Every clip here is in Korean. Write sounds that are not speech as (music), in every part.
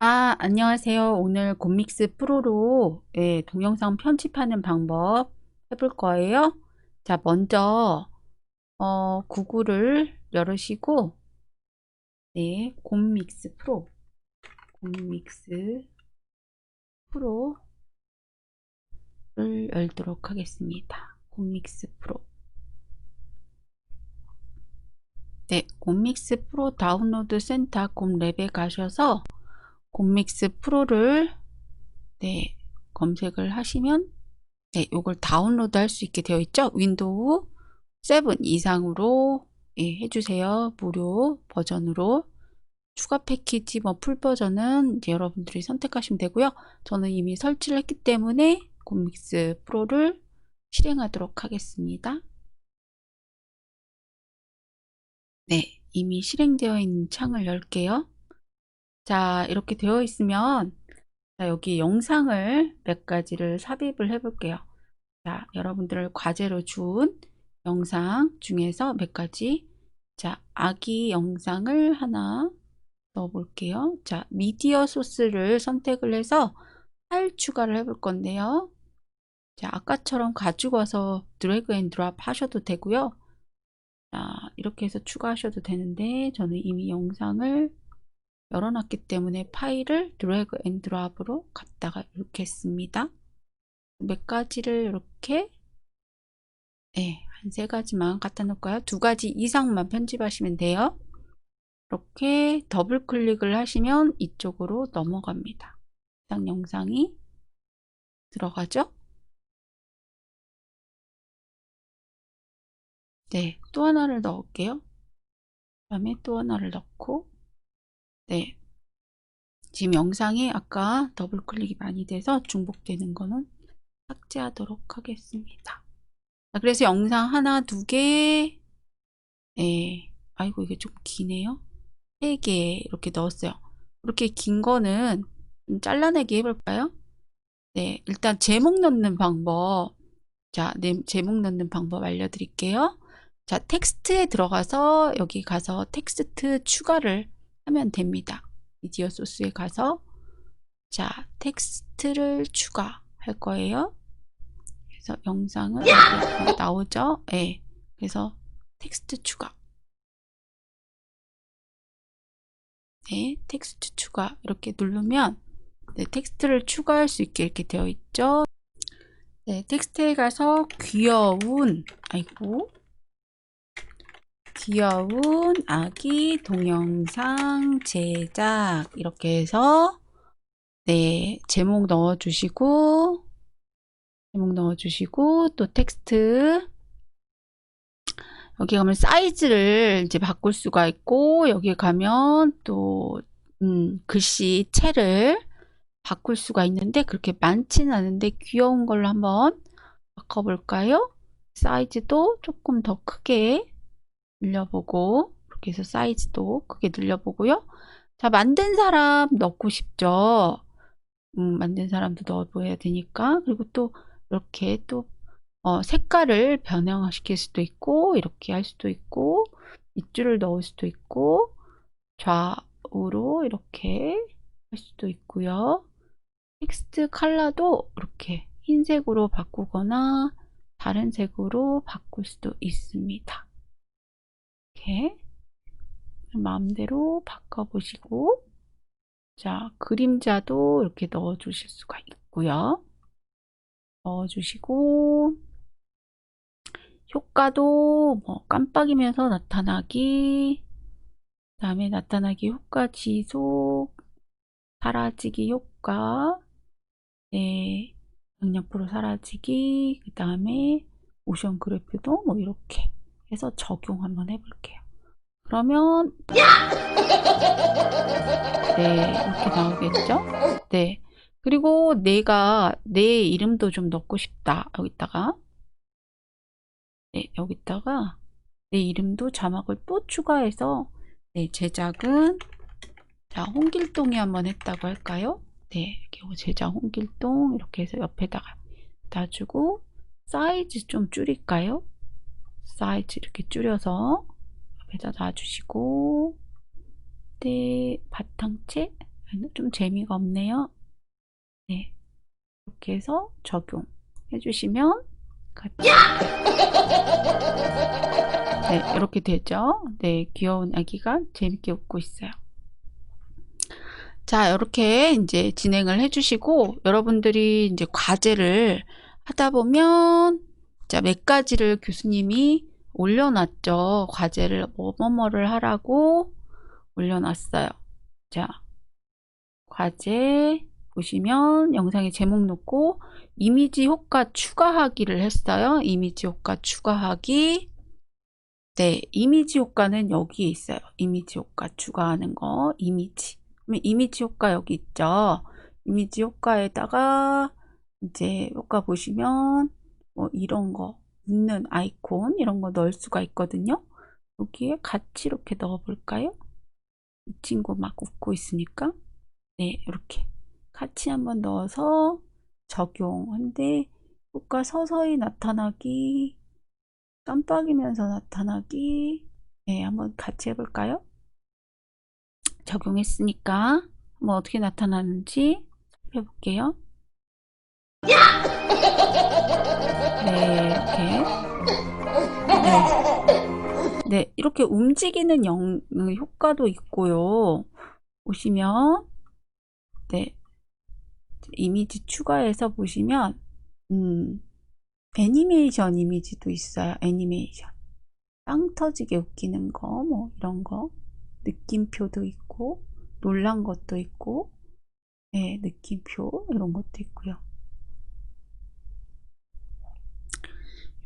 아, 안녕하세요. 오늘 곰믹스 프로로 예, 동영상 편집하는 방법 해볼 거예요. 자, 먼저 어, 구글을 열으시고 네, 곰믹스 프로 곰믹스 프로를 열도록 하겠습니다. 곰믹스 프로 네, 곰믹스 프로 다운로드 센터 곰랩에 가셔서 곰믹스 프로를 네, 검색을 하시면 네, 요걸 다운로드 할 수 있게 되어 있죠. 윈도우 7 이상으로 예, 해주세요. 무료 버전으로 추가 패키지 뭐 풀 버전은 여러분들이 선택하시면 되고요. 저는 이미 설치를 했기 때문에 곰믹스 프로를 실행하도록 하겠습니다. 네, 이미 실행되어 있는 창을 열게요. 자, 이렇게 되어 있으면 자, 여기 영상을 몇 가지를 삽입을 해 볼게요. 자, 여러분들 과제로 준 영상 중에서 몇 가지 자, 아기 영상을 하나 넣어 볼게요. 자, 미디어 소스를 선택을 해서 파일 추가를 해 볼 건데요. 자, 아까처럼 가지고 와서 드래그 앤 드랍 하셔도 되고요. 자, 이렇게 해서 추가하셔도 되는데 저는 이미 영상을 열어놨기 때문에 파일을 드래그 앤 드랍으로 갖다가 이렇게 했습니다. 몇 가지를 이렇게 네, 한 세 가지만 갖다 놓을까요? 두 가지 이상만 편집하시면 돼요. 이렇게 더블 클릭을 하시면 이쪽으로 넘어갑니다. 해당 영상이 들어가죠? 네, 또 하나를 넣을게요. 그 다음에 또 하나를 넣고 네. 지금 영상에 아까 더블 클릭이 많이 돼서 중복되는 거는 삭제하도록 하겠습니다. 자, 그래서 영상 하나, 두 개, 네. 아이고, 이게 좀 기네요. 세 개 이렇게 넣었어요. 이렇게 긴 거는 좀 잘라내기 해볼까요? 네, 일단 제목 넣는 방법. 자, 네, 제목 넣는 방법 알려드릴게요. 자, 텍스트에 들어가서 여기 가서 텍스트 추가를 하면 됩니다. 미디어 소스에 가서 자 텍스트를 추가할 거예요. 그래서 영상은 나오죠. 네. 그래서 텍스트 추가. 네, 텍스트 추가 이렇게 누르면 네, 텍스트를 추가할 수 있게 이렇게 되어 있죠. 네, 텍스트에 가서 귀여운 아이고 귀여운 아기 동영상 제작. 이렇게 해서 네 제목 넣어 주시고 제목 넣어 주시고 또 텍스트. 여기 가면 사이즈를 이제 바꿀 수가 있고 여기 가면 또 음, 글씨 채를 바꿀 수가 있는데 그렇게 많지는 않은데 귀여운 걸로 한번 바꿔볼까요? 사이즈도 조금 더 크게 늘려보고 이렇게 해서 사이즈도 크게 늘려보고요. 자, 만든 사람 넣고 싶죠. 음, 만든 사람도 넣어줘야 되니까. 그리고 또 이렇게 또 어, 색깔을 변형시킬 수도 있고 이렇게 할 수도 있고 밑줄을 넣을 수도 있고 좌우로 이렇게 할 수도 있고요. 텍스트 컬러도 이렇게 흰색으로 바꾸거나 다른 색으로 바꿀 수도 있습니다. 이렇게 마음대로 바꿔보시고 자 그림자도 이렇게 넣어 주실 수가 있고요. 넣어 주시고 효과도 뭐 깜빡이면서 나타나기 그 다음에 나타나기 효과 지속 사라지기 효과 네 강력으로 사라지기 그 다음에 모션 그래프도 뭐 이렇게 해서 적용 한번 해볼게요. 그러면 네 이렇게 나오겠죠? 네 그리고 내가 내 이름도 좀 넣고 싶다 여기다가 네 여기다가 내 이름도 자막을 또 추가해서 네 제작은 자 홍길동이 한번 했다고 할까요? 네 이렇게 제작 홍길동 이렇게 해서 옆에다가 놔주고 사이즈 좀 줄일까요? 사이즈 이렇게 줄여서 옆에다 놔주시고 네 바탕채 좀 재미가 없네요. 네. 이렇게 해서 적용해 주시면 같이 네, 이렇게 되죠. 네, 귀여운 아기가 재밌게 웃고 있어요. 자, 이렇게 이제 진행을 해주시고, 여러분들이 이제 과제를 하다 보면, 자, 몇 가지를 교수님이 올려놨죠. 과제를 뭐뭐뭐를 하라고 올려놨어요. 자, 과제 보시면 영상에 제목 놓고, 이미지 효과 추가하기를 했어요. 이미지 효과 추가하기. 네, 이미지 효과는 여기에 있어요. 이미지 효과 추가하는 거, 이미지. 그러면 이미지 효과 여기 있죠. 이미지 효과에다가 이제 효과 보시면 뭐 이런 거, 웃는 아이콘 이런 거 넣을 수가 있거든요. 여기에 같이 이렇게 넣어 볼까요? 이 친구 막 웃고 있으니까 네, 이렇게 같이 한번 넣어서 적용한데 효과 서서히 나타나기 깜빡이면서 나타나기 네, 한번 같이 해볼까요? 적용했으니까 한번 어떻게 나타나는지 살펴볼게요. (laughs) 네, 이렇게 네, 네 이렇게 움직이는 영, 효과도 있고요. 보시면 네 이미지 추가해서 보시면 음, 애니메이션 이미지도 있어요. 애니메이션. 빵 터지게 웃기는 거, 뭐 이런 거. 느낌표도 있고, 놀란 것도 있고, 네, 느낌표 이런 것도 있고요.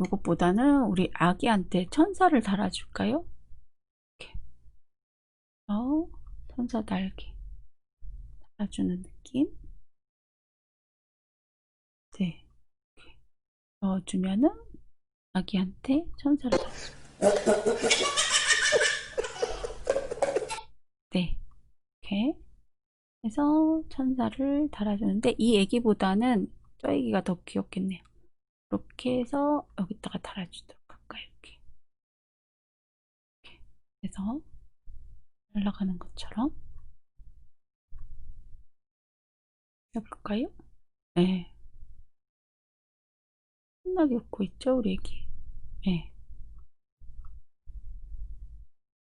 요것보다는 우리 아기한테 천사를 달아줄까요? 이렇게. 어, 천사 날개. 달아주는 느낌. 네. 이렇게 넣어주면은 아기한테 천사를 달아줘. 네. 이렇게 해서 천사를 달아주는데 이 애기보다는 저 애기가 더 귀엽겠네요. 이렇게 해서 여기다가 달아주도록 할까요? 이렇게. 이렇게 해서 날아가는 것처럼 해볼까요? 네. 신나게 웃고 있죠, 우리 애기. 네.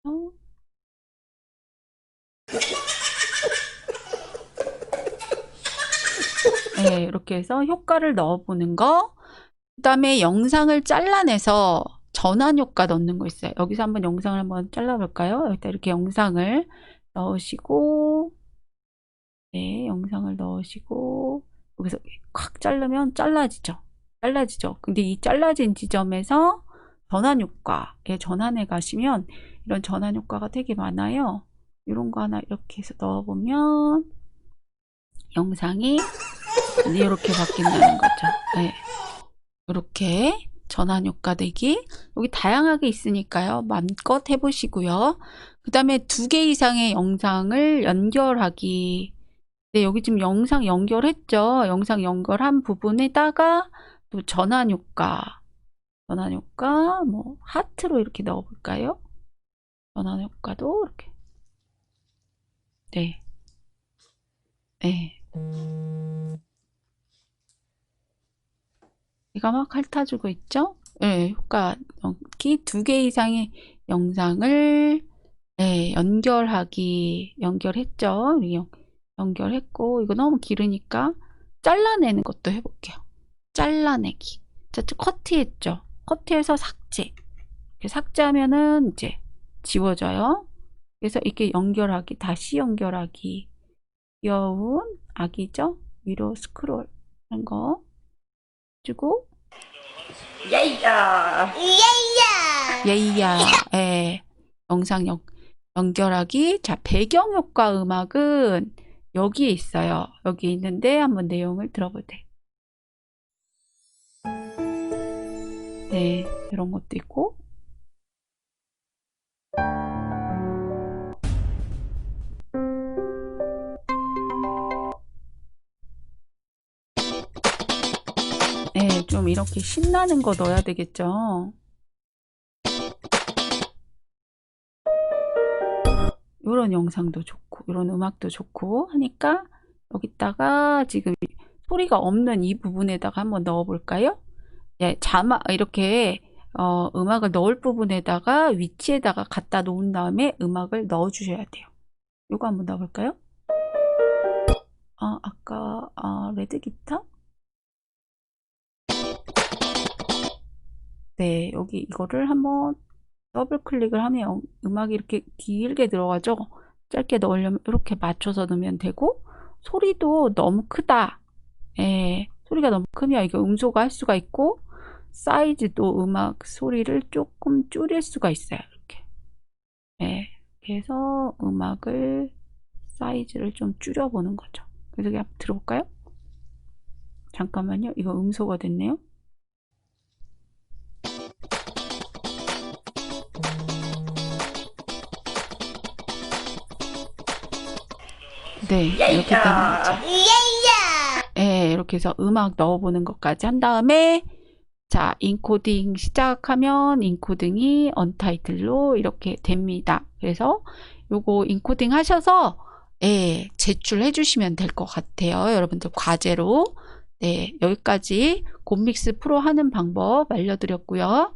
어? 네, 이렇게 해서 효과를 넣어보는 거. 그 다음에 영상을 잘라내서 전환 효과 넣는 거 있어요. 여기서 한번 영상을 한번 잘라볼까요? 여기다 이렇게 영상을 넣으시고, 네, 영상을 넣으시고, 여기서 확 자르면 잘라지죠. 잘라지죠. 근데 이 잘라진 지점에서 전환 효과에 전환해 가시면 이런 전환 효과가 되게 많아요. 이런 거 하나 이렇게 해서 넣어보면 영상이 이렇게 바뀐다는 거죠. 네. 이렇게 전환 효과 되기 여기 다양하게 있으니까요. 마음껏 해보시고요. 그 다음에 두 개 이상의 영상을 연결하기 네, 여기 지금 영상 연결했죠. 영상 연결한 부분에다가 또 전환 효과 전환 효과 뭐 하트로 이렇게 넣어 볼까요? 전환 효과도 이렇게 네. 네. 얘가 막 핥아주고 있죠? 네, 효과 여기 두 개 이상의 영상을 네, 연결하기 연결했죠? 연결했고 이거 너무 길으니까 잘라내는 것도 해볼게요. 잘라내기. 자, 커트했죠? 커트해서 삭제. 이렇게 삭제하면은 이제 지워져요. 그래서 이렇게 연결하기, 다시 연결하기. 귀여운 아기죠? 위로 스크롤 하는 거. 주고. 예이야. 예이야. 예이야. 예. 영상 연, 연결하기. 자 배경 효과 음악은 여기에 있어요. 여기 있는데 한번 내용을 들어보세요 네 이런 것도 있고 좀 이렇게 신나는 거 넣어야 되겠죠. 이런 영상도 좋고 이런 음악도 좋고 하니까 여기다가 지금 소리가 없는 이 부분에다가 한번 넣어 볼까요? 예, 자막 이렇게 어, 음악을 넣을 부분에다가 위치에다가 갖다 놓은 다음에 음악을 넣어 주셔야 돼요. 이거 한번 넣어 볼까요? 아, 아까 아, 레드 기타? 네, 여기 이거를 한번 더블 클릭을 하면 음악이 이렇게 길게 들어가죠. 짧게 넣으려면 이렇게 맞춰서 넣으면 되고 소리도 너무 크다. 예, 소리가 너무 크면 이게 음소거 할 수가 있고 사이즈도 음악 소리를 조금 줄일 수가 있어요. 이렇게. 예, 그래서 음악을 사이즈를 좀 줄여보는 거죠. 그래서 그냥 들어볼까요? 잠깐만요. 이거 음소거 됐네요. 네, 이렇게 되는 거죠. 예, 이렇게 해서 음악 넣어보는 것까지 한 다음에 자, 인코딩 시작하면 인코딩이 언타이틀로 이렇게 됩니다. 그래서 요거 인코딩 하셔서 예, 제출해 주시면 될 것 같아요. 여러분들 과제로. 네, 여기까지 곰믹스 프로 하는 방법 알려드렸고요.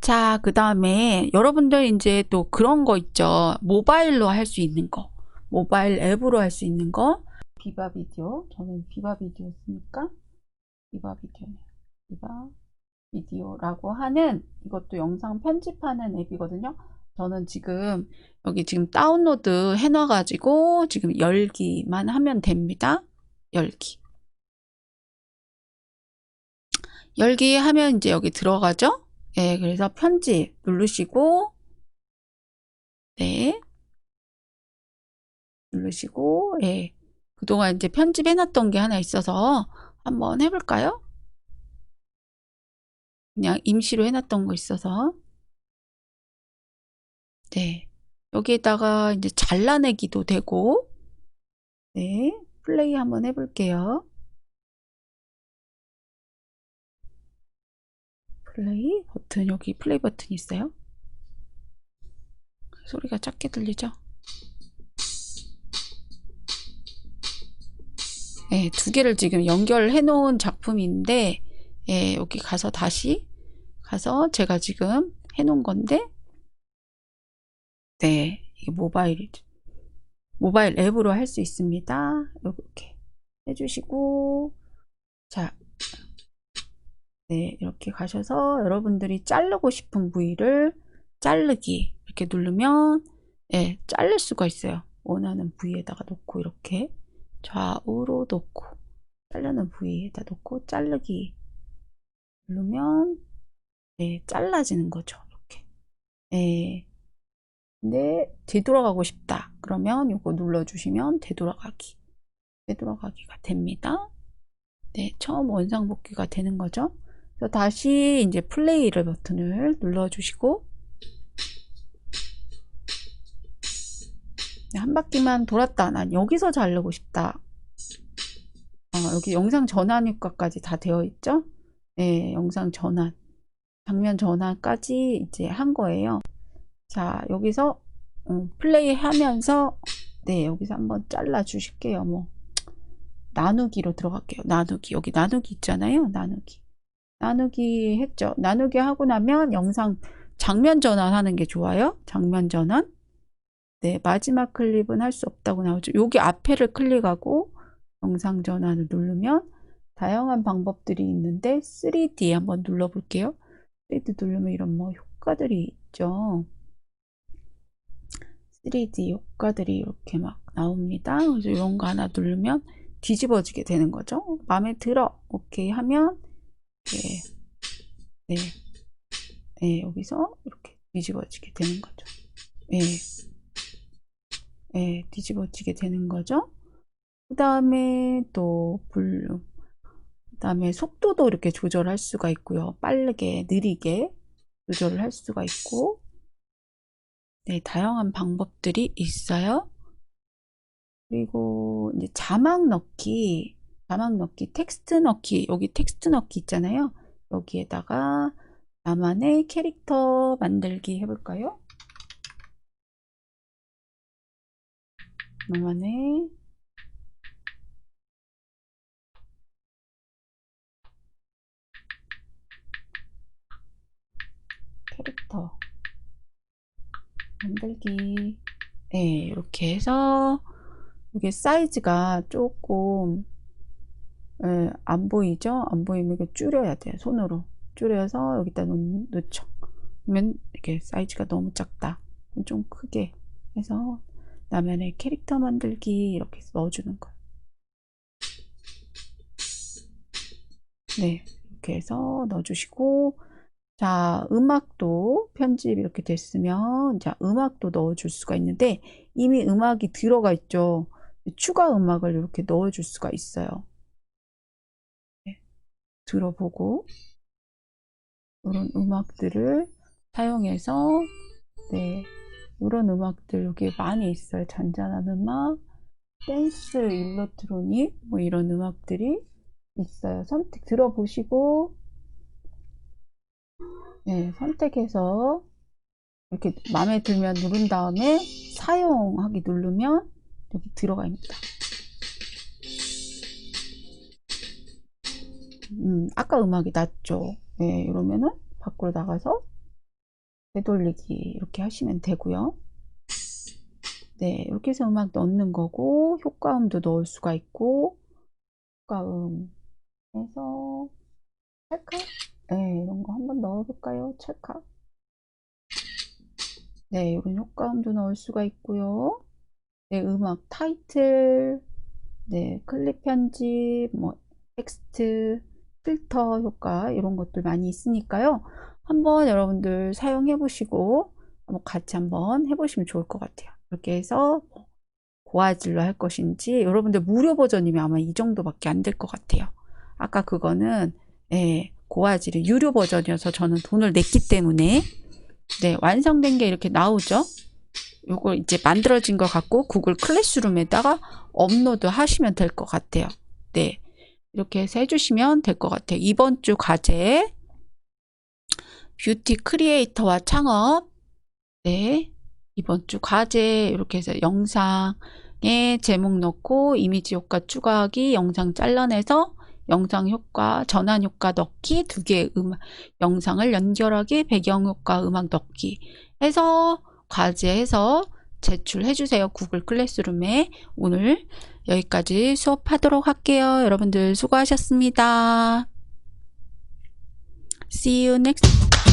자, 그 다음에 여러분들 이제 또 그런 거 있죠. 모바일로 할 수 있는 거. 모바일 앱으로 할 수 있는 거. 비바 비디오. 저는 비바 비디오 쓰니까 비바 비디오네요. 비바 비디오라고 하는 이것도 영상 편집하는 앱이거든요. 저는 지금 여기 지금 다운로드 해놔 가지고 지금 열기만 하면 됩니다. 열기. 열기 하면 이제 여기 들어가죠? 네, 그래서 편집 누르시고, 네. 누르시고, 예. 그동안 이제 편집해 놨던 게 하나 있어서 한번 해볼까요? 그냥 임시로 해놨던 거 있어서. 네. 여기에다가 이제 잘라내기도 되고, 네. 플레이 한번 해볼게요. 플레이 버튼, 여기 플레이 버튼 있어요. 소리가 작게 들리죠? 네, 두 개를 지금 연결해 놓은 작품인데, 예, 여기 가서 다시 가서 제가 지금 해 놓은 건데, 네, 이게 모바일, 모바일 앱으로 할 수 있습니다. 이렇게 해주시고, 자, 네, 이렇게 가셔서 여러분들이 자르고 싶은 부위를 자르기 이렇게 누르면, 예, 자를 수가 있어요. 원하는 부위에다가 놓고 이렇게 좌우로 놓고 자르는 부위에다 놓고 자르기 누르면 네, 잘라지는 거죠. 이렇게. 네. 근데 되돌아가고 싶다. 그러면 이거 눌러주시면 되돌아가기. 되돌아가기가 됩니다. 네, 처음 원상복귀가 되는 거죠. 그래서 다시 이제 플레이를 버튼을 눌러주시고 한 바퀴만 돌았다. 난 여기서 자르고 싶다. 어, 여기 영상 전환 효과까지 다 되어 있죠? 네, 영상 전환. 장면 전환까지 이제 한 거예요. 자, 여기서 음, 플레이 하면서 네, 여기서 한번 잘라 주실게요. 뭐 나누기로 들어갈게요. 나누기. 여기 나누기 있잖아요. 나누기. 나누기 했죠. 나누기 하고 나면 영상 장면 전환하는 게 좋아요. 장면 전환. 네, 마지막 클립은 할 수 없다고 나오죠. 여기 앞에를 클릭하고 영상 전환을 누르면 다양한 방법들이 있는데 3D 한번 눌러볼게요. 3D 누르면 이런 뭐 효과들이 있죠. 3D 효과들이 이렇게 막 나옵니다. 그래서 이런 거 하나 누르면 뒤집어지게 되는 거죠. 마음에 들어. 오케이 하면 네, 네, 네 여기서 이렇게 뒤집어지게 되는 거죠. 네. 예, 뒤집어지게 되는 거죠. 그 다음에 또 볼륨, 그 다음에 속도도 이렇게 조절할 수가 있고요. 빠르게, 느리게 조절을 할 수가 있고, 네, 다양한 방법들이 있어요. 그리고 이제 자막 넣기, 자막 넣기, 텍스트 넣기, 여기 텍스트 넣기 있잖아요. 여기에다가 나만의 캐릭터 만들기 해볼까요? 얼마만에 캐릭터 만들기. 네 이렇게 해서 이게 사이즈가 조금 예, 안 보이죠? 안 보이면 이거 줄여야 돼요 손으로. 줄여서 여기다 놓, 넣죠. 그러면 이게 사이즈가 너무 작다. 좀 크게 해서 라면에 캐릭터 만들기 이렇게 넣어주는 거예요 네 이렇게 해서 넣어주시고 자, 음악도 편집 이렇게 됐으면 자, 음악도 넣어줄 수가 있는데 이미 음악이 들어가 있죠. 추가 음악을 이렇게 넣어줄 수가 있어요. 네, 들어보고 이런 음악들을 사용해서 네, 이런 음악들 여기 많이 있어요. 잔잔한 음악, 댄스, 일렉트로닉 뭐 이런 음악들이 있어요. 선택 들어보시고 네, 선택해서 이렇게 마음에 들면 누른 다음에 사용하기 누르면 여기 들어갑니다. 음, 아까 음악이 낮죠. 네, 이러면은 밖으로 나가서 되돌리기 이렇게 하시면 되고요. 네, 이렇게 해서 음악 넣는 거고 효과음도 넣을 수가 있고 효과음 해서 찰칵 네, 이런 거 한번 넣어볼까요? 찰칵. 네, 이런 효과음도 넣을 수가 있고요. 네, 음악 타이틀, 네, 클립 편집, 뭐 텍스트, 필터 효과 이런 것들 많이 있으니까요. 한번 여러분들 사용해 보시고 같이 한번 해보시면 좋을 것 같아요. 이렇게 해서 고화질로 할 것인지 여러분들 무료 버전이면 아마 이 정도밖에 안 될 것 같아요. 아까 그거는 예, 고화질이 유료 버전이어서 저는 돈을 냈기 때문에 네, 완성된 게 이렇게 나오죠. 요거 이제 만들어진 것 같고 구글 클래스룸에다가 업로드 하시면 될 것 같아요. 네. 이렇게 해서 해주시면 될 것 같아요. 이번 주 과제 뷰티 크리에이터와 창업 네. 이번 주 과제 이렇게 해서 영상에 제목 넣고 이미지 효과 추가하기 영상 잘라내서 영상 효과, 전환 효과 넣기, 두 개의 음악, 영상을 연결하기, 배경 효과, 음악 넣기 해서 과제해서 제출해 주세요. 구글 클래스룸에 오늘 여기까지 수업하도록 할게요. 여러분들 수고하셨습니다. See you next